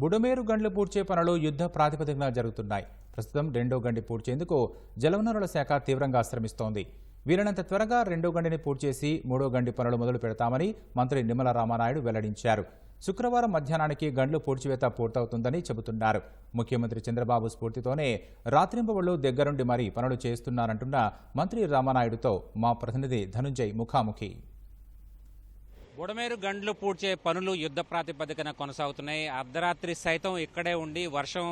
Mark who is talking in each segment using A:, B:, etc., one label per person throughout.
A: బుడమేరు గండ్లు పూడ్చే పనులు యుద్ధ ప్రాతిపదికన జరుగుతున్నాయి. ప్రస్తుతం రెండో గండి పూడ్చేందుకు జలవనరుల శాఖ తీవ్రంగా శ్రమిస్తోంది. వీలైనంత త్వరగా రెండో గండిని పూడ్చేసి మూడో గండి పనులు మొదలు పెడతామని మంత్రి నిమ్మల రామానాయుడు వెల్లడించారు. శుక్రవారం మధ్యాహ్నానికి గండ్లు పూడ్చివేత పూర్తవుతుందని చెబుతున్నారు. ముఖ్యమంత్రి చంద్రబాబు స్ఫూర్తితోనే రాత్రింబవళ్ళు దగ్గరుండి మరీ పనులు చేస్తున్నారంటున్న మంత్రి రామానాయుడుతో మా ప్రతినిధి ధనుంజయ్ ముఖాముఖి.
B: బుడమేరు గండ్లు పూడ్చే పనులు యుద్ధ ప్రాతిపదికన కొనసాగుతున్నాయి. అర్ధరాత్రి సైతం ఇక్కడే ఉండి వర్షం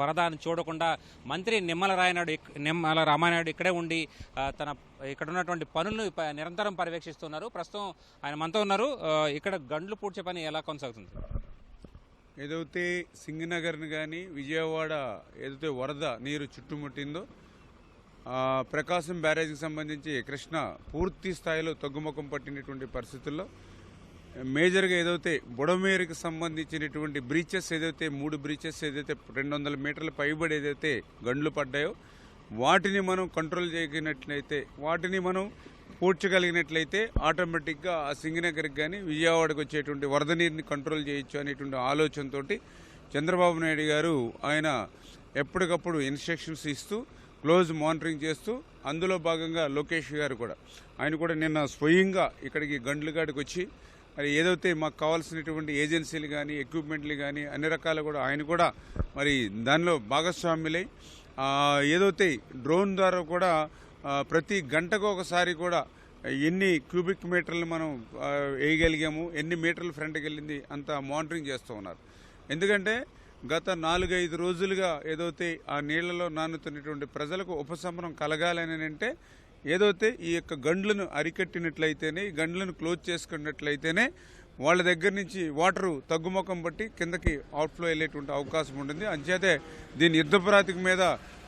B: వరదాన్ని చూడకుండా మంత్రి నిమ్మల రాయనాయుడు నిమ్మల రామానాయుడు ఇక్కడే ఉండి తన ఇక్కడ ఉన్నటువంటి పనులను నిరంతరం పర్యవేక్షిస్తున్నారు. ప్రస్తుతం ఆయన మనతో ఉన్నారు. ఇక్కడ గండ్లు పూడ్చే పని ఎలా కొనసాగుతుంది?
C: ఏదైతే సింగనగర్ని కానీ విజయవాడ ఏదైతే వరద నీరు చుట్టుముట్టిందో ప్రకాశం బ్యారేజ్కి సంబంధించి కృష్ణ పూర్తి స్థాయిలో తగ్గుముఖం పట్టినటువంటి పరిస్థితుల్లో మేజర్గా ఏదైతే బుడమేరుకి సంబంధించినటువంటి బ్రీచెస్ ఏదైతే మూడు బ్రీచెస్ ఏదైతే రెండు వందల మీటర్ల పైబడి ఏదైతే గండ్లు పడ్డాయో వాటిని మనం కంట్రోల్ చేయగలిగినట్లయితే వాటిని మనం పూడ్చగలిగినట్లయితే ఆటోమేటిక్గా ఆ సింగనగర్కి కానీ విజయవాడకు వచ్చేటువంటి వరద నీరుని కంట్రోల్ చేయొచ్చు అనేటువంటి ఆలోచనతోటి చంద్రబాబు నాయుడు గారు ఆయన ఎప్పటికప్పుడు ఇన్స్ట్రక్షన్స్ ఇస్తూ క్లోజ్ మానిటరింగ్ చేస్తూ అందులో భాగంగా లోకేష్ గారు కూడా ఆయన కూడా నిన్న స్వయంగా ఇక్కడికి గండ్లగాడికి వచ్చి మరి ఏదైతే మాకు కావాల్సినటువంటి ఏజెన్సీలు కానీ ఎక్విప్మెంట్లు కానీ అన్ని రకాలు కూడా ఆయన కూడా మరి దానిలో భాగస్వామ్యులై ఏదైతే డ్రోన్ ద్వారా కూడా ప్రతి గంటకు ఒకసారి కూడా ఎన్ని క్యూబిక్ మీటర్లు మనం వేయగలిగాము ఎన్ని మీటర్లు ఫ్రంట్కి వెళ్ళింది అంత మానిటరింగ్ చేస్తూ ఉన్నారు. ఎందుకంటే గత నాలుగైదు రోజులుగా ఏదైతే ఆ నీళ్ళలో నానుతున్నటువంటి ప్రజలకు ఉపశమనం కలగాలని అంటే ఏదైతే ఈ యొక్క గండ్లను అరికట్టినట్లయితేనే ఈ గండ్లను క్లోజ్ చేసుకున్నట్లయితేనే వాళ్ళ దగ్గర నుంచి వాటరు తగ్గుముఖం బట్టి కిందకి అవుట్ఫ్లో వెళ్ళేటువంటి అవకాశం ఉంటుంది. అంచేతే దీని యుద్ధపరాతిక మీద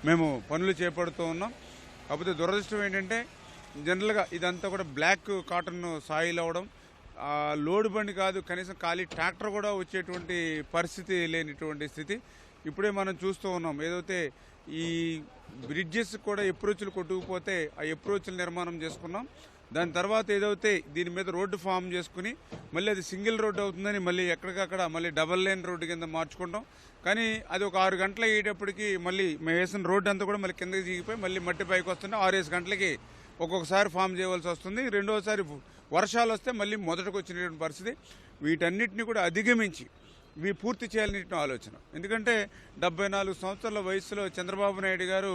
C: మేము పనులు చేపడుతూ ఉన్నాం. కాకపోతే దురదృష్టం ఏంటంటే జనరల్గా ఇదంతా కూడా బ్లాక్ కాటన్ సాయిల్ అవడం లోడ్ బండి కాదు కనీసం ఖాళీ ట్రాక్టర్ కూడా వచ్చేటువంటి పరిస్థితి లేనిటువంటి స్థితి. ఇప్పుడే మనం చూస్తూ ఉన్నాం. ఏదైతే ఈ బ్రిడ్జెస్ కూడా ఎప్రోచ్లు కొట్టుకుపోతే ఆ ఎప్రోచ్లు నిర్మాణం చేసుకున్నాం. దాని తర్వాత ఏదైతే దీని మీద రోడ్డు ఫామ్ చేసుకుని మళ్ళీ అది సింగిల్ రోడ్డు అవుతుందని మళ్ళీ ఎక్కడికక్కడ మళ్ళీ డబల్ లైన్ రోడ్డు కింద మార్చుకుంటాం. కానీ అది ఒక ఆరు గంటలు అయ్యేటప్పటికి మళ్ళీ మేము వేసిన రోడ్డు అంతా కూడా మళ్ళీ కిందకి దిగిపోయి మళ్ళీ మట్టి పైకి వస్తుంటే ఆరేసి గంటలకి ఒక్కొక్కసారి ఫామ్ చేయవలసి వస్తుంది. రెండోసారి వర్షాలు వస్తే మళ్ళీ మొదటకు వచ్చినటువంటి పరిస్థితి. వీటన్నిటిని కూడా అధిగమించి ఇవి పూర్తి చేయాలని ఆలోచన. ఎందుకంటే డెబ్బై నాలుగు సంవత్సరాల వయసులో చంద్రబాబు నాయుడు గారు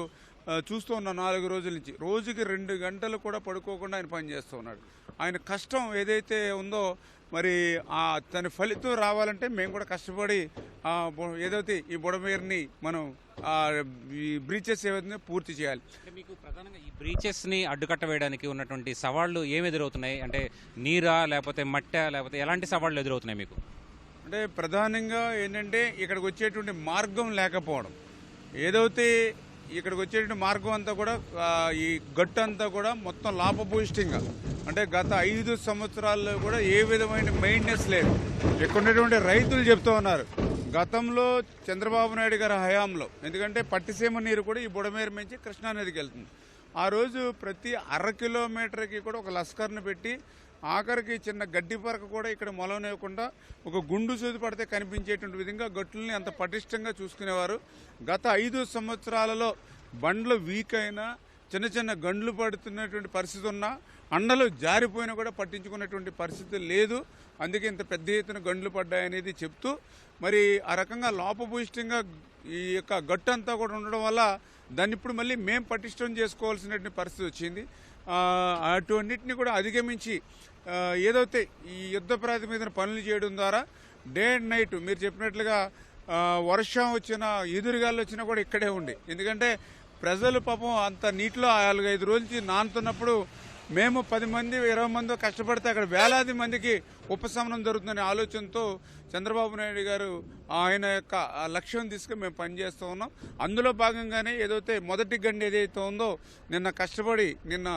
C: చూస్తూ ఉన్న నాలుగు రోజుల నుంచి రోజుకి రెండు గంటలు కూడా పడుకోకుండా ఆయన పనిచేస్తూ ఉన్నాడు. ఆయన కష్టం ఏదైతే ఉందో మరి ఆ తన ఫలితం రావాలంటే మేము కూడా కష్టపడి ఏదైతే ఈ బుడమేరుని మనం ఈ బ్రీచెస్ ఏవైతే పూర్తి చేయాలి.
B: మీకు ప్రధానంగా ఈ బ్రీచెస్ని అడ్డుకట్ట వేయడానికి ఉన్నటువంటి సవాళ్ళు ఏమి ఎదురవుతున్నాయి? అంటే నీరా లేకపోతే మట్టా లేకపోతే ఎలాంటి సవాళ్ళు ఎదురవుతున్నాయి మీకు?
C: అంటే ప్రధానంగా ఏంటంటే ఇక్కడికి వచ్చేటువంటి మార్గం లేకపోవడం. ఏదైతే ఇక్కడికి వచ్చేటువంటి మార్గం అంతా కూడా ఈ గట్టు అంతా కూడా మొత్తం లాభభూయిష్టంగా అంటే గత ఐదు సంవత్సరాల్లో కూడా ఏ విధమైన మెయింటెనెన్స్ లేదు. ఇక్కడ ఉన్నటువంటి రైతులు చెప్తూ ఉన్నారు గతంలో చంద్రబాబు నాయుడు గారి హయాంలో ఎందుకంటే పట్టిసీమ నీరు కూడా ఈ బుడమేరు నుంచి కృష్ణానదికి వెళ్తుంది. ఆ రోజు ప్రతి అర కిలోమీటర్కి కూడా ఒక లస్కర్ను పెట్టి ఆఖరికి చిన్న గడ్డి పరక కూడా ఇక్కడ మొలవనివ్వకుండా ఒక గుండు సూది పడితే కనిపించేటువంటి విధంగా గట్టుల్ని అంత పటిష్టంగా చూసుకునేవారు. గత ఐదు సంవత్సరాలలో బండ్లు వీక్ అయినా చిన్న చిన్న గండ్లు పడుతున్నటువంటి పరిస్థితి ఉన్నా అండలు జారిపోయినా కూడా పట్టించుకున్నటువంటి పరిస్థితి లేదు. అందుకే ఇంత పెద్ద ఎత్తున గండ్లు పడ్డాయనేది చెప్తూ మరి ఆ రకంగా లోపభూయిష్టంగా ఈ యొక్క గట్టు అంతా కూడా ఉండడం వల్ల దాన్ని ఇప్పుడు మళ్ళీ మేము పటిష్టం చేసుకోవాల్సినటువంటి పరిస్థితి వచ్చింది. అటువన్నిటిని కూడా అధిగమించి ఏదైతే ఈ యుద్ధ ప్రాతిపదికన పనులు చేయడం ద్వారా డే అండ్ నైట్ మీరు చెప్పినట్లుగా వర్షం వచ్చినా ఎదురుగాలు వచ్చినా కూడా ఇక్కడే ఉండి. ఎందుకంటే ప్రజలు పాపం అంత నీటిలో నాలుగైదు రోజుల నుంచి నానుతున్నప్పుడు మేము పది మంది ఇరవై మంది కష్టపడితే అక్కడ వేలాది మందికి ఉపశమనం జరుగుతుందనే ఆలోచనతో చంద్రబాబు నాయుడు గారు ఆయన యొక్క లక్ష్యం తీసుకుని మేము పనిచేస్తూ ఉన్నాం. అందులో భాగంగానే ఏదైతే మొదటి గండి ఏదైతే ఉందో నిన్న కష్టపడి నిన్న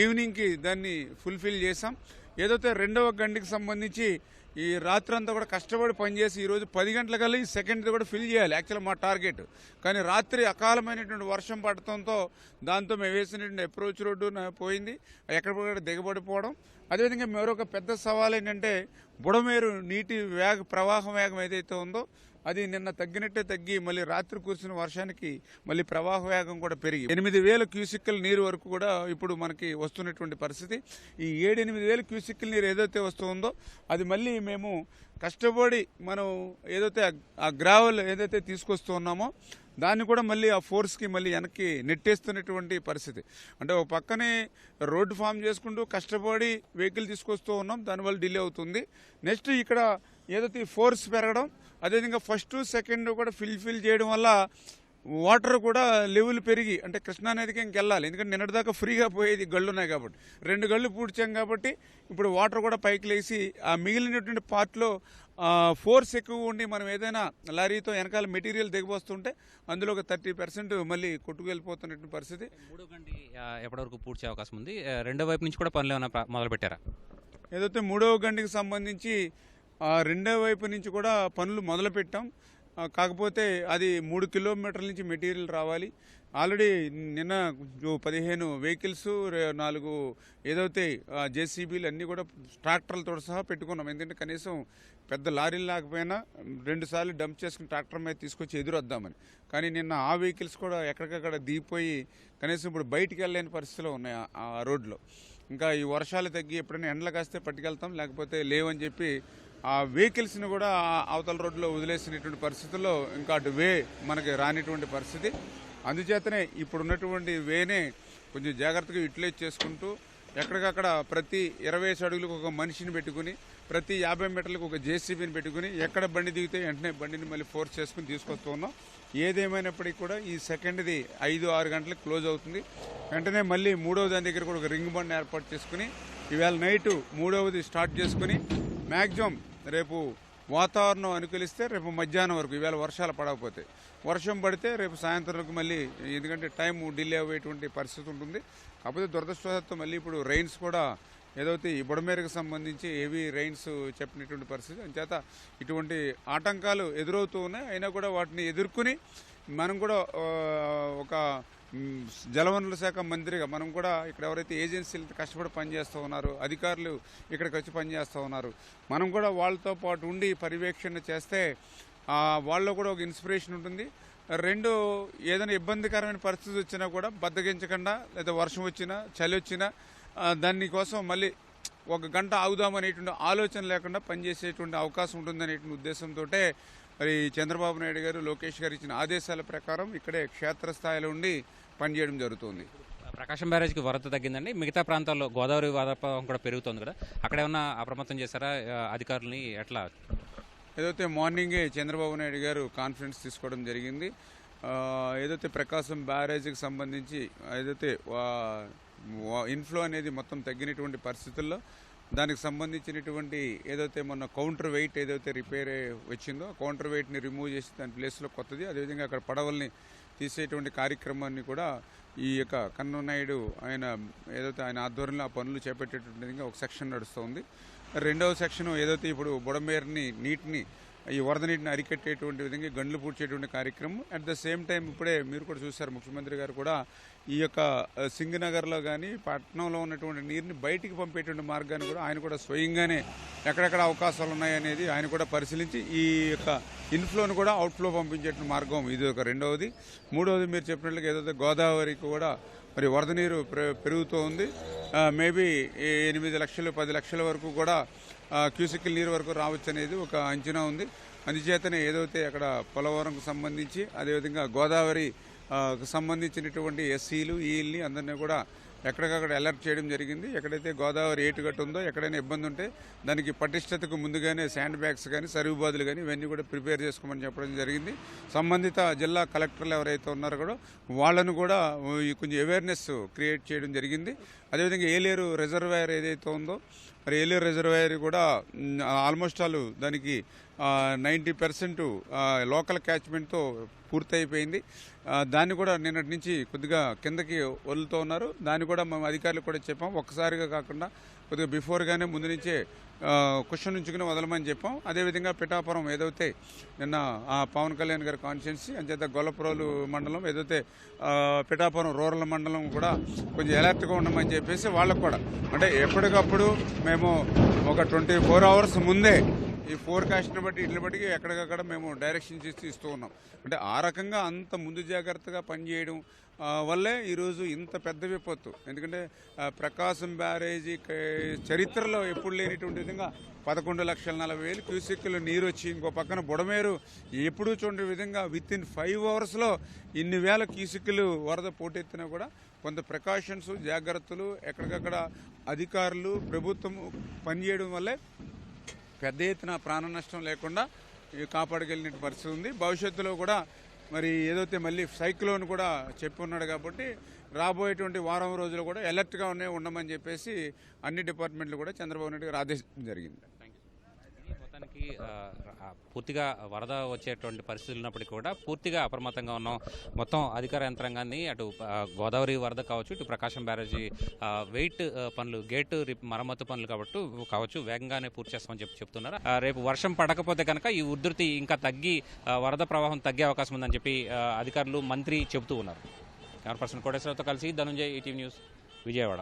C: ఈవినింగ్కి దాన్ని ఫుల్ఫిల్ చేసాం ఏదైతే రెండవ గండికి సంబంధించి ఈ రాత్రి అంతా కూడా కష్టపడి పనిచేసి ఈరోజు పది గంటలకల్లా ఈ సెకండ్ కూడా ఫిల్ చేయాలి. యాక్చువల్ మా టార్గెట్ కానీ రాత్రి అకాలమైనటువంటి వర్షం పడటంతో దాంతో మేము వేసినటువంటి అప్రోచ్ రోడ్డు పోయింది. ఎక్కడికక్కడ దిగబడిపోవడం. అదేవిధంగా మరొక పెద్ద సవాల్ ఏంటంటే బుడమేరు నీటి వేగ ప్రవాహం వేగం ఏదైతే ఉందో అది నిన్న తగ్గినట్టే తగ్గి మళ్ళీ రాత్రి కురిసిన వర్షానికి మళ్ళీ ప్రవాహ వేగం కూడా పెరిగి ఎనిమిది వేల క్యూసిక్కల నీరు వరకు కూడా ఇప్పుడు మనకి వస్తున్నటువంటి పరిస్థితి. ఈ ఏడు ఎనిమిది వేల క్యూసిక్కల నీరు ఏదైతే వస్తుందో అది మళ్ళీ మేము కష్టపడి మనం ఏదైతే ఆ- గ్రావెల్ ఏదైతే తీసుకొస్తూ ఉన్నామో దాన్ని కూడా మళ్ళీ ఆ ఫోర్స్కి మళ్ళీ వెనక్కి నెట్టేస్తున్నటువంటి పరిస్థితి. అంటే ఒక పక్కనే రోడ్డు ఫామ్ చేసుకుంటూ కష్టపడి వెహికల్ తీసుకొస్తూ ఉన్నాం దానివల్ల డిలే అవుతుంది. నెక్స్ట్ ఇక్కడ ఏదైతే ఫోర్స్ పెరగడం అదేవిధంగా ఫస్ట్ సెకండ్ కూడా ఫిల్ ఫిల్ చేయడం వల్ల వాటర్ కూడా లెవెల్ పెరిగి అంటే కృష్ణా నదికి ఇంకెళ్ళాలి ఎందుకంటే నిన్నటిదాకా ఫ్రీగా పోయేది గళ్ళు ఉన్నాయి కాబట్టి. రెండు గళ్ళు పూడ్చాం కాబట్టి ఇప్పుడు వాటర్ కూడా పైకి లేచి ఆ మిగిలినటువంటి పార్ట్లో ఫోర్స్ ఎక్కువ ఉండి మనం ఏదైనా లారీతో వెనకాల మెటీరియల్ దిగబోస్తుంటే అందులో ఒక థర్టీ పర్సెంట్ మళ్ళీ కొట్టుకెళ్ళిపోతున్నటువంటి పరిస్థితి.
B: మూడో గండి ఆ, ఎప్పటి వరకు పూడ్చే అవకాశం ఉంది? రెండో వైపు నుంచి కూడా పనులు ఏమైనా మొదలు పెట్టారా
C: ఏదైతే మూడవ గంటకి సంబంధించి రెండో వైపు నుంచి కూడా పనులు మొదలు పెట్టాం కాకపోతే అది మూడు కిలోమీటర్ల నుంచి మెటీరియల్ రావాలి. ఆల్రెడీ నిన్న పదిహేను వెహికల్స్ నాలుగు ఏదైతే జేసీబీలు అన్నీ కూడా ట్రాక్టర్లతో సహా పెట్టుకున్నాం. ఎందుకంటే కనీసం పెద్ద లారీలు లేకపోయినా రెండు సార్లు డంప్ చేసుకుని ట్రాక్టర్ మీద తీసుకొచ్చి ఎదురొద్దామని కానీ నిన్న ఆ వెహికల్స్ కూడా ఎక్కడికక్కడ దిగిపోయి కనీసం ఇప్పుడు బయటికి వెళ్ళలేని పరిస్థితిలో ఉన్నాయి ఆ- ఆ రోడ్లో. ఇంకా ఈ వర్షాలు తగ్గి ఎప్పుడైనా ఎండలు కాస్తే పట్టుకెళ్తాం లేకపోతే లేవని చెప్పి ఆ వెహికల్స్ని కూడా అవతల రోడ్లో వదిలేసినటువంటి పరిస్థితుల్లో ఇంకా అటు వే మనకి రానిటువంటి పరిస్థితి. అందుచేతనే ఇప్పుడున్నటువంటి వేనే కొంచెం జాగ్రత్తగా యూటిలైజ్ చేసుకుంటూ ఎక్కడికక్కడ ప్రతి ఇరవై అడుగులకు ఒక మనిషిని పెట్టుకుని ప్రతి యాభై మీటర్లకు ఒక జేసీబీని పెట్టుకుని ఎక్కడ బండి దిగితే వెంటనే బండిని మళ్ళీ ఫోర్స్ చేసుకుని తీసుకొస్తున్నాం ఏదేమైనప్పటికీ కూడా ఈ సెకండ్ది ఐదు ఆరు గంటలకు క్లోజ్ అవుతుంది. వెంటనే మళ్ళీ మూడవ దాని దగ్గర కూడా ఒక రింగ్ బండ్ ఏర్పాటు చేసుకుని ఈవేళ నైట్ మూడవది స్టార్ట్ చేసుకుని మ్యాక్సిమం రేపు వాతావరణం అనుకూలిస్తే రేపు మధ్యాహ్నం వరకు ఈవేళ వర్షాలు పడకపోతే. వర్షం పడితే రేపు సాయంత్రంకు మళ్ళీ ఎందుకంటే టైం డిలే అయ్యేటువంటి పరిస్థితి ఉంటుంది. కాకపోతే దురదృష్టవశాత్తు మళ్ళీ ఇప్పుడు రైన్స్ కూడా ఏదైతే ఈ బుడమేరకు సంబంధించి హెవీ రైన్స్ చెప్పినటువంటి పరిస్థితి. అంచేత ఇటువంటి ఆటంకాలు ఎదురవుతూ ఉన్నాయి. అయినా కూడా వాటిని ఎదుర్కొని మనం కూడా ఒక జలవనరుల శాఖ మంత్రిగా మనం కూడా ఇక్కడ ఎవరైతే ఏజెన్సీలు కష్టపడి పనిచేస్తూ ఉన్నారు అధికారులు ఇక్కడికి వచ్చి పనిచేస్తూ ఉన్నారు. మనం కూడా వాళ్ళతో పాటు ఉండి పర్యవేక్షణ చేస్తే వాళ్ళలో కూడా ఒక ఇన్స్పిరేషన్ ఉంటుంది. రెండు ఏదైనా ఇబ్బందికరమైన పరిస్థితి వచ్చినా కూడా బద్దగించకుండా లేదా వర్షం వచ్చినా చలి వచ్చినా దానికోసం కోసం మళ్ళీ ఒక గంట ఆగుదామనేటువంటి ఆలోచన లేకుండా పనిచేసేటువంటి అవకాశం ఉంటుందనేటువంటి ఉద్దేశంతో మరి చంద్రబాబు నాయుడు గారు లోకేష్ గారు ఇచ్చిన ఆదేశాల ప్రకారం ఇక్కడే క్షేత్రస్థాయిలో ఉండి పనిచేయడం జరుగుతుంది.
B: ప్రకాశం బ్యారేజ్కి వరద తగ్గిందండి. మిగతా ప్రాంతాల్లో గోదావరి వరద కూడా పెరుగుతుంది కదా. అక్కడ ఏమన్నా అప్రమత్తం చేశారా? అధికారులని ఎట్లా?
C: ఏదైతే మార్నింగే చంద్రబాబు నాయుడు గారు కాన్ఫరెన్స్ తీసుకోవడం జరిగింది. ఏదైతే ప్రకాశం బ్యారేజీకి సంబంధించి ఏదైతే ఇన్ఫ్లో అనేది మొత్తం తగ్గినటువంటి పరిస్థితుల్లో దానికి సంబంధించినటువంటి ఏదైతే మొన్న కౌంటర్ వెయిట్ ఏదైతే రిపేర్ వచ్చిందో కౌంటర్ వెయిట్ని రిమూవ్ చేసి దాని ప్లేస్లో కొత్తది. అదేవిధంగా అక్కడ పడవల్ని తీసేటువంటి కార్యక్రమాన్ని కూడా ఈ యొక్క కన్ను నాయుడు ఆయన ఏదైతే ఆయన ఆధ్వర్యంలో ఆ పనులు చేపట్టేటువంటి ఒక సెక్షన్ నడుస్తుంది. రెండవ సెక్షన్ ఏదైతే ఇప్పుడు బుడమేరుని నీటిని ఈ వరద నీటిని అరికట్టేటువంటి విధంగా గండ్లు పూడ్చేటువంటి కార్యక్రమం. అట్ ద సేమ్ టైం ఇప్పుడే మీరు కూడా చూశారు ముఖ్యమంత్రి గారు కూడా ఈ యొక్క సింగనగర్లో కానీ పట్టణంలో ఉన్నటువంటి నీరుని బయటికి పంపేటువంటి మార్గాన్ని కూడా ఆయన కూడా స్వయంగానే ఎక్కడెక్కడ అవకాశాలు ఉన్నాయనేది ఆయన కూడా పరిశీలించి ఈ యొక్క ఇన్ఫ్లోని కూడా అవుట్ఫ్లో పంపించేటువంటి మార్గం. ఇది ఒక రెండవది. మూడవది మీరు చెప్పినట్లుగా ఏదైతే గోదావరికి కూడా మరి వరద నీరు పె- పెరుగుతూ ఉంది. మేబీ ఎనిమిది లక్షలు పది లక్షల వరకు కూడా క్యూసికల్ నీరు వరకు రావచ్చు అనేది ఒక అంచనా ఉంది. అందుచేతనే ఏదైతే అక్కడ పోలవరంకు సంబంధించి అదేవిధంగా గోదావరి సంబంధించినటువంటి ఎస్సీలు ఈల్ని అందరినీ కూడా ఎక్కడికక్కడ అలర్ట్ చేయడం జరిగింది. ఎక్కడైతే గోదావరి ఏటుగట్టు ఉందో ఎక్కడైనా ఇబ్బంది ఉంటే దానికి పటిష్టతకు ముందుగానే శాండ్ బ్యాగ్స్ కానీ సరువు బాదులు కానీ ఇవన్నీ కూడా ప్రిపేర్ చేసుకోమని చెప్పడం జరిగింది. సంబంధిత జిల్లా కలెక్టర్లు ఎవరైతే ఉన్నారో కూడా వాళ్ళను కూడా కొంచెం అవేర్నెస్ క్రియేట్ చేయడం జరిగింది. అదేవిధంగా ఏలేరు రిజర్వాయర్ ఏదైతే ఉందో మరి ఏలేరు రిజర్వాయర్ కూడా ఆల్మోస్ట్ ఆల్ దానికి నైంటీ పర్సెంట్ లోకల్ క్యాచ్మెంట్తో పూర్తయిపోయింది. దాన్ని కూడా నిన్నటి నుంచి కొద్దిగా కిందకి వదులుతూ ఉన్నారు. దాన్ని కూడా మేము అధికారులకు కూడా చెప్పాం. ఒక్కసారిగా కాకుండా కొద్దిగా బిఫోర్గానే ముందు నుంచే క్వశ్చన్ ఉంచుకుని వదలమని చెప్పాం. అదేవిధంగా పిఠాపురం ఏదైతే నిన్న ఆ పవన్ కళ్యాణ్ గారి కాన్స్టిట్యున్సీ అంచేత గొల్లపురోలు మండలం ఏదైతే పిఠాపురం రూరల్ మండలం కూడా కొంచెం అలర్ట్గా ఉండమని చెప్పేసి వాళ్ళకు కూడా. అంటే ఎప్పటికప్పుడు మేము ఒక ట్వంటీ ఫోర్ అవర్స్ ముందే ఈ ఫోర్కాస్ట్ని బట్టి వీటిని బట్టి ఎక్కడికక్కడ మేము డైరెక్షన్స్ చేసి ఇస్తూ ఉన్నాం. అంటే ఆ రకంగా అంత ముందు జాగ్రత్తగా పనిచేయడం వల్లే ఈరోజు ఇంత పెద్ద విపత్తు. ఎందుకంటే ప్రకాశం బ్యారేజీ చరిత్రలో ఎప్పుడు లేనిటువంటి విధంగా పదకొండు లక్షల నలభై వేలు క్యూసెక్కులు నీరు వచ్చి ఇంకో పక్కన బుడమేరు ఎప్పుడూ చూడే విధంగా విత్ ఇన్ ఫైవ్ అవర్స్లో ఇన్ని వేల క్యూసెక్కులు వరద పోటెత్తినా కూడా కొంత ప్రికాషన్స్ జాగ్రత్తలు ఎక్కడికక్కడ అధికారులు ప్రభుత్వం పనిచేయడం వల్లే పెద్ద ఎత్తున ప్రాణ నష్టం లేకుండా ఈ కాపాడగలిగిన పరిస్థితి ఉంది. భవిష్యత్తులో కూడా మరి ఏదైతే మళ్ళీ సైక్లోన్ కూడా చెప్పి ఉన్నాడు కాబట్టి రాబోయేటువంటి వారం రోజులు కూడా ఎలర్ట్గా ఉన్నాయి ఉండమని చెప్పేసి అన్ని డిపార్ట్మెంట్లు కూడా చంద్రబాబు నాయుడు గారు ఆదేశించడం జరిగింది.
B: ఈ పూర్తిగా వరద వచ్చేటువంటి పరిస్థితులు ఉన్నప్పటికీ కూడా పూర్తిగా అప్రమత్తంగా ఉన్నాం. మొత్తం అధికార యంత్రాంగాన్ని అటు గోదావరి వరద కావచ్చు ఇటు ప్రకాశం బ్యారేజీ వెయిట్ పనులు గేట్ మరమ్మతు పనులు కాబట్టి కావచ్చు వేగంగానే పూర్తి చేస్తామని చెప్పి చెప్తున్నారు. రేపు వర్షం పడకపోతే కనుక ఈ ఉధృతి ఇంకా తగ్గి వరద ప్రవాహం తగ్గే అవకాశం ఉందని చెప్పి అధికారులు మంత్రి చెబుతూ ఉన్నారు. కెమెరా పర్సన్ కోటేశ్వరతో కలిసి ధనుంజయ్ ఈటీవీ న్యూస్ విజయవాడ.